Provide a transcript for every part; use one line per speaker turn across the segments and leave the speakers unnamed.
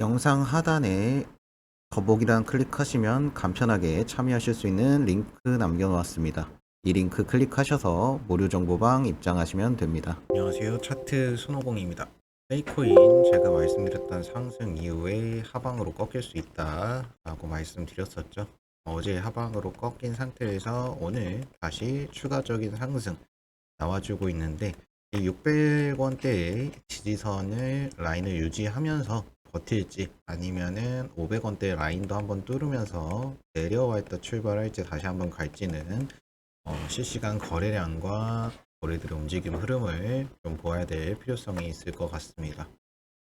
영상 하단에 더보기란 클릭하시면 간편하게 참여하실 수 있는 링크 남겨놓았습니다. 이 링크 클릭하셔서 무료 정보방 입장하시면 됩니다. 안녕하세요. 차트 손오공입니다. 페이코인 제가 말씀드렸던 상승 이후에 하방으로 꺾일 수 있다 라고 말씀드렸었죠. 어제 하방으로 꺾인 상태에서 오늘 다시 추가적인 상승 나와주고 있는데 이 600원대의 지지선을 라인을 유지하면서 버틸지 아니면은 500원대 라인도 한번 뚫으면서 내려와 있다 출발할지 다시 한번 갈지는 어, 실시간 거래량과 거래들의 움직임 흐름을 좀 보아야 될 필요성이 있을 것 같습니다.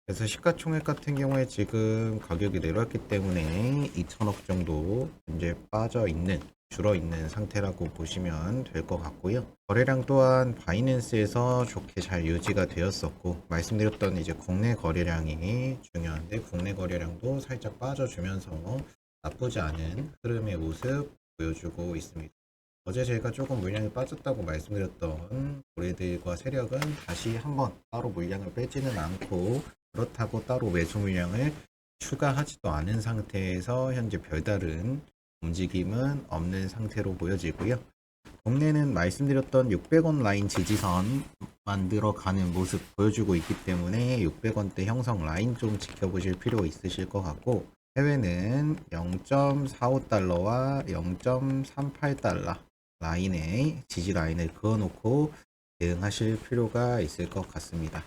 그래서 시가총액 같은 경우에 지금 가격이 내려왔기 때문에 2천억 정도 이제 빠져 있는 줄어 있는 상태라고 보시면 될 것 같고요. 거래량 또한 바이낸스에서 좋게 잘 유지가 되었었고 말씀드렸던 이제 국내 거래량이 중요한데 국내 거래량도 살짝 빠져주면서 나쁘지 않은 흐름의 모습 보여주고 있습니다. 어제 제가 조금 물량이 빠졌다고 말씀드렸던 고래들과 세력은 다시 한번 따로 물량을 빼지는 않고 그렇다고 따로 매수 물량을 추가하지도 않은 상태에서 현재 별다른 움직임은 없는 상태로 보여지고요. 국내는 말씀드렸던 600원 라인 지지선 만들어 가는 모습 보여주고 있기 때문에 600원대 형성 라인 좀 지켜보실 필요 있으실 것 같고 해외는 0.45달러와 0.38달러 라인에 지지 라인을 그어놓고 대응하실 필요가 있을 것 같습니다.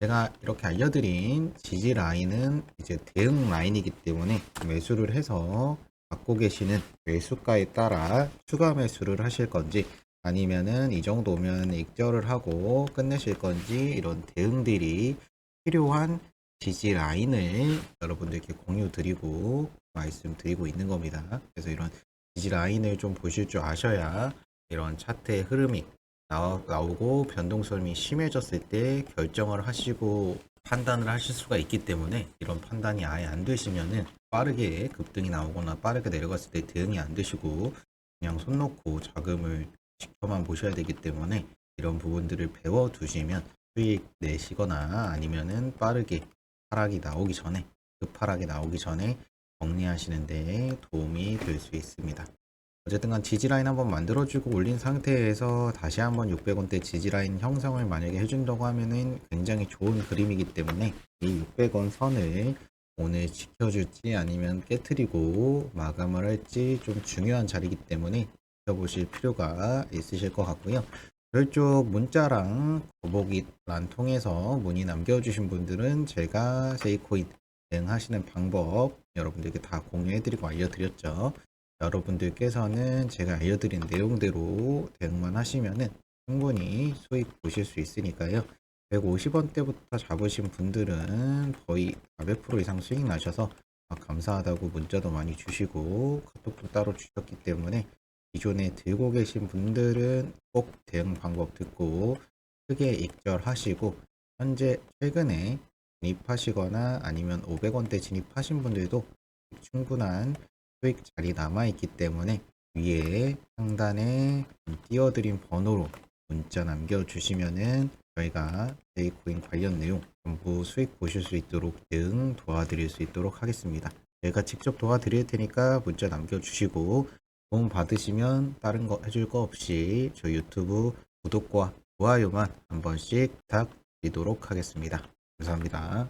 제가 이렇게 알려드린 지지 라인은 이제 대응 라인이기 때문에 매수를 해서 갖고 계시는 매수가에 따라 추가 매수를 하실 건지 아니면은 이 정도면 익절을 하고 끝내실 건지 이런 대응들이 필요한 지지 라인을 여러분들께 공유 드리고 말씀 드리고 있는 겁니다. 그래서 이런 지지 라인을 좀 보실 줄 아셔야 이런 차트의 흐름이 나오, 나오고 변동성이 심해졌을 때 결정을 하시고 판단을 하실 수가 있기 때문에 이런 판단이 아예 안 되시면은 빠르게 급등이 나오거나 빠르게 내려갔을 때 대응이 안 되시고 그냥 손 놓고 자금을 지켜만 보셔야 되기 때문에 이런 부분들을 배워 두시면 수익 내시거나 아니면은 빠르게 하락이 나오기 전에 급하락이 나오기 전에 정리하시는 데 도움이 될 수 있습니다. 어쨌든 간 지지라인 한번 만들어주고 올린 상태에서 다시 한번 600원대 지지라인 형성을 만약에 해준다고 하면은 굉장히 좋은 그림이기 때문에 이 600원 선을 오늘 지켜줄지 아니면 깨트리고 마감을 할지 좀 중요한 자리이기 때문에 지켜보실 필요가 있으실 것 같고요. 별쪽 문자랑 더보기란 통해서 문의 남겨주신 분들은 제가 세이코인 대응하시는 방법 여러분들께 다 공유해드리고 알려드렸죠. 여러분들께서는 제가 알려드린 내용대로 대응만 하시면은 충분히 수익 보실 수 있으니까요. 150원대부터 잡으신 분들은 거의 400% 이상 수익 나셔서 아, 감사하다고 문자도 많이 주시고 카톡도 따로 주셨기 때문에 기존에 들고 계신 분들은 꼭 대응 방법 듣고 크게 익절하시고 현재 최근에 진입하시거나 아니면 500원대 진입하신 분들도 충분한 수익 자리 남아있기 때문에 위에 상단에 띄워드린 번호로 문자 남겨주시면은 저희가 데이코인 관련 내용 전부 수익 보실 수 있도록 등 도와드릴 수 있도록 하겠습니다. 제가 직접 도와드릴 테니까 문자 남겨주시고 도움 받으시면 다른 거 해줄 거 없이 저희 유튜브 구독과 좋아요만 한 번씩 부탁드리도록 하겠습니다. 감사합니다.